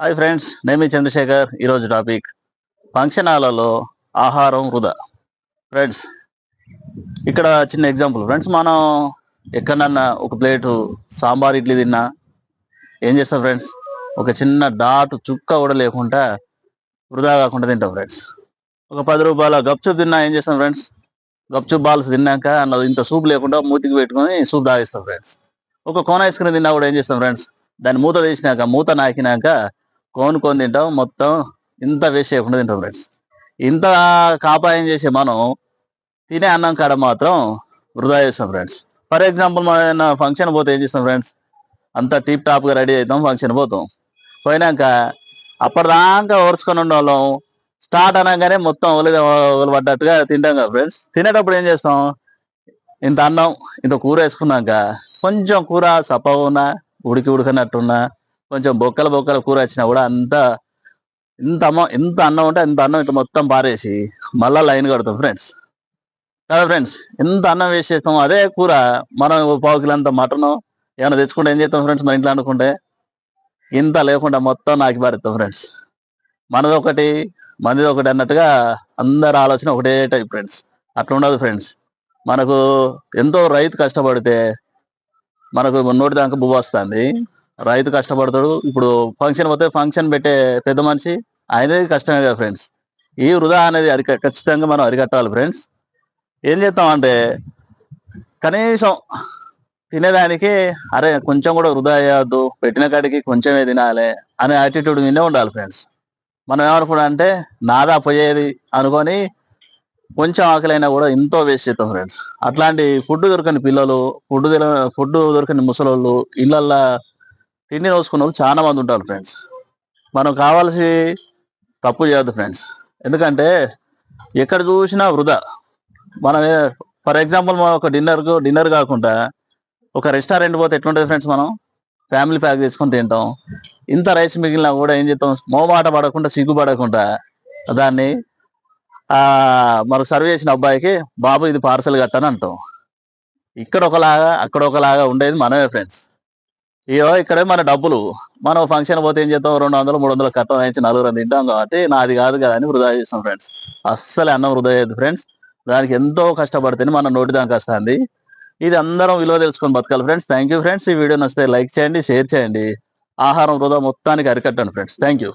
Hi friends నేమి చంద్రశేఖర్. ఈరోజు topic function హాలలో ఆహారం వృధా. ఫ్రెండ్స్ ఇక్కడ చిన్న ఎగ్జాంపుల్. ఫ్రెండ్స్ మనం ఎక్కడన్నా ఒక ప్లేటు సాంబార్ ఇడ్లీ తిన్నా ఏం చేస్తాం ఫ్రెండ్స్? ఒక చిన్న డాటు చుక్క కూడా లేకుండా వృధా కాకుండా తింటాం ఫ్రెండ్స్. ఒక పది రూపాయల గప్చుప్ తిన్నా ఏం చేస్తాం ఫ్రెండ్స్? గప్చుప్ బాల్స్ తిన్నాక అన్నది ఇంత సూప్ లేకుండా మూతికి పెట్టుకొని సూప్ తాగిస్తాం ఫ్రెండ్స్. ఒక కోన్ ఐస్ క్రీమ్ తిన్నా కూడా ఏం చేస్తాం ఫ్రెండ్స్? దాన్ని మూత తీసినాక మూత నాకినాక కోన్ కొని తింటాం మొత్తం ఇంత వేస్ట్ చేయకుండా తింటాం ఫ్రెండ్స్ ఇంత కాపాయం చేసే మనం తినే అన్నం కాడ మాత్రం వృధా చేస్తాం ఫ్రెండ్స్ ఫర్ ఎగ్జాంపుల్ మన ఫంక్షన్ పోతే ఏం చేస్తాం ఫ్రెండ్స్ అంతా టీప్ టాప్గా రెడీ అవుతాం ఫంక్షన్ పోతాం. పోయినాక అప్పటిదాకా ఓర్చుకొని ఉండే స్టార్ట్ అనగానే మొత్తం ఒలి ఒలి పడ్డట్టుగా తింటాం కదా ఫ్రెండ్స్ తినేటప్పుడు ఏం చేస్తాం? ఇంత అన్నం ఇంత కూర వేసుకున్నాక కొంచెం కూర సపవునా ఉడికి ఉడకనట్టున్నా కొంచెం బొక్కల బొక్కల కూర వచ్చినా కూడా అంత ఇంత అమ్మ ఇంత అన్నం ఉంటే ఇంత అన్నం ఇట్లా మొత్తం పారేసి మళ్ళా లైన్ కడతాం ఫ్రెండ్స్. కదా ఫ్రెండ్స్? ఎంత అన్నం వేస్ట్ చేస్తాం అదే కూర మనం పావు కిలో అంత మటను ఏమైనా తెచ్చుకుంటే ఏం చేస్తాం ఫ్రెండ్స్ మన ఇంట్లో అనుకుంటే ఇంత లేకుండా మొత్తం నాకి పారేస్తాం ఫ్రెండ్స్. మనది ఒకటి మనది ఒకటి అన్నట్టుగా అందరి ఆలోచన ఒకటే టైప్ ఫ్రెండ్స్. అట్లా ఉండదు ఫ్రెండ్స్. మనకు ఎంతో రైతు కష్టపడితే మనకు నోటి దాకా బువ్వ వస్తుంది. రైతు కష్టపడతాడు. ఇప్పుడు ఫంక్షన్ పోతే ఫంక్షన్ పెట్టే పెద్ద మనిషి ఆయనది కష్టమే కదా ఫ్రెండ్స్ ఈ వృధా అనేది అరిక ఖచ్చితంగా మనం అరికట్టాలి ఫ్రెండ్స్ ఏం చేస్తాం అంటే కనీసం తినేదానికి అరే కొంచెం కూడా వృధా అయ్యద్దు పెట్టిన కాడికి కొంచెమే తినాలి అనే యాటిట్యూడ్ మీదే ఉండాలి ఫ్రెండ్స్ మనం ఏమనుకున్నా అంటే నాదా పోయేది అనుకొని కొంచెం ఆకలైనా కూడా ఎంతో వేస్ట్ చేస్తాం ఫ్రెండ్స్ అట్లాంటి ఫుడ్ దొరకని పిల్లలు ఫుడ్ ఫుడ్ దొరకని ముసలోళ్ళు ఇళ్ళల్లో తిండి నోసుకున్న వాళ్ళు చాలా మంది ఉంటారు ఫ్రెండ్స్ మనం కావాల్సి తప్పు చేయొద్దు ఫ్రెండ్స్ ఎందుకంటే ఎక్కడ చూసినా వృధా. మనం ఫర్ ఎగ్జాంపుల్ మనం ఒక డిన్నర్కు డిన్నర్ కాకుండా ఒక రెస్టారెంట్ పోతే ఎట్లుంటుంది ఫ్రెండ్స్ మనం? ఫ్యామిలీ ప్యాక్ తెచ్చుకొని తింటాం. ఇంత రైస్ మిగిలినా కూడా ఏం చేస్తాం? మోమాట పడకుండా సిగ్గు పడకుండా దాన్ని మనకు సర్వ్ చేసిన అబ్బాయికి బాబు ఇది పార్సల్ కట్టని అంటాం. ఇక్కడ ఒకలాగా అక్కడ ఒకలాగా ఉండేది మనమే ఫ్రెండ్స్ ఇయో ఇక్కడే మన డబ్బులు. మనం ఫంక్షన్ పోతే ఏం చేస్తాం రెండు వందలు మూడు వందలు కట్టం వేయించి నలుగురు తింటాం కాబట్టి నాది కాదు కదా అని వృధా చేస్తాం ఫ్రెండ్స్ అస్సలు అన్నం వృధా చేయదు ఫ్రెండ్స్ దానికి ఎంతో కష్టపడితేనే మన నోటి దానికి వస్తుంది. ఇది అందరం విలువ తెలుసుకొని బతకాలి ఫ్రెండ్స్ థ్యాంక్ యూ ఫ్రెండ్స్ ఈ వీడియో నచ్చితే లైక్ చేయండి షేర్ చేయండి. ఆహారం వృధా మొత్తానికి అరికట్టండి ఫ్రెండ్స్ థ్యాంక్ యూ